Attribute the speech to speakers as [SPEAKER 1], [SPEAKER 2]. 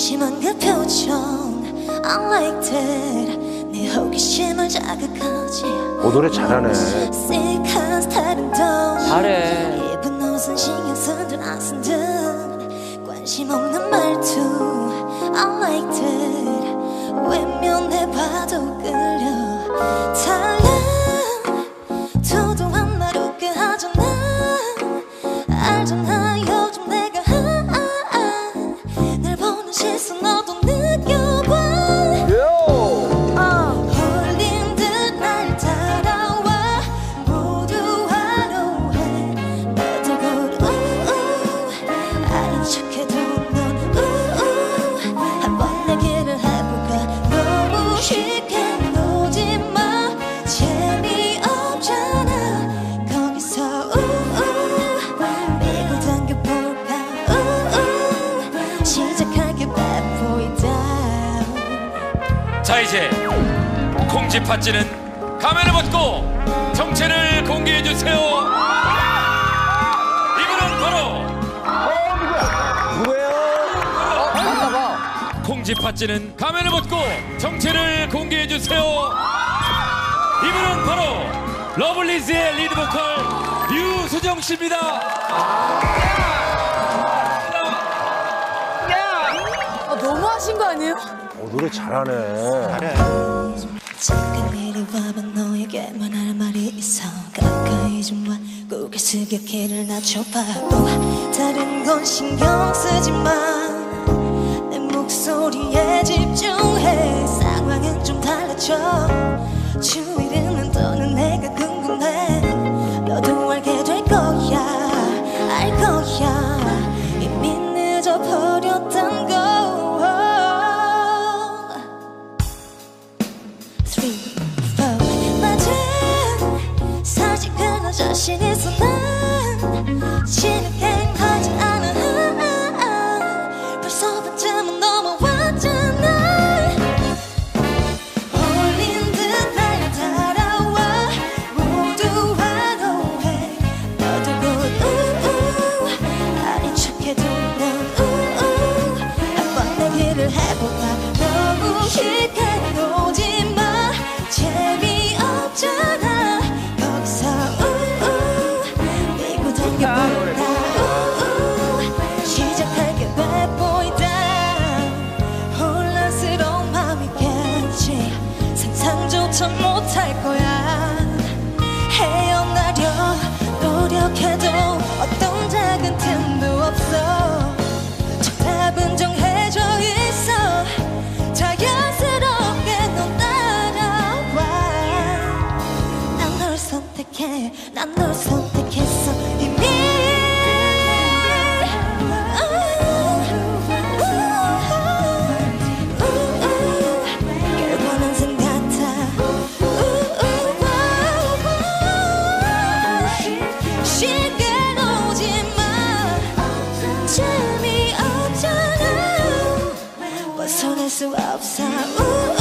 [SPEAKER 1] 수많은 그 자극하지
[SPEAKER 2] 오 노래 잘하네.
[SPEAKER 3] 잘해.
[SPEAKER 1] That 외면해봐도 끌려. 달라 저도 웃게 하잖아 알잖아
[SPEAKER 4] 자 이제 콩쥐 팥쥐는 가면을 벗고 정체를 공개해 주세요. 이분은 바로
[SPEAKER 2] 누구예요?
[SPEAKER 4] 콩쥐 팥쥐는 가면을 벗고 정체를 공개해 주세요. 이분은 바로 러블리즈의 리드 보컬 유수정 씨입니다.
[SPEAKER 3] 아, 너무 하신 거 아니에요?
[SPEAKER 2] 오 노래 잘하네.
[SPEAKER 1] 마내 목소리에 집중해. 상황은 좀 달라져. 주위를 못할 거야. 헤어나려 노력해도 so upside. Ooh.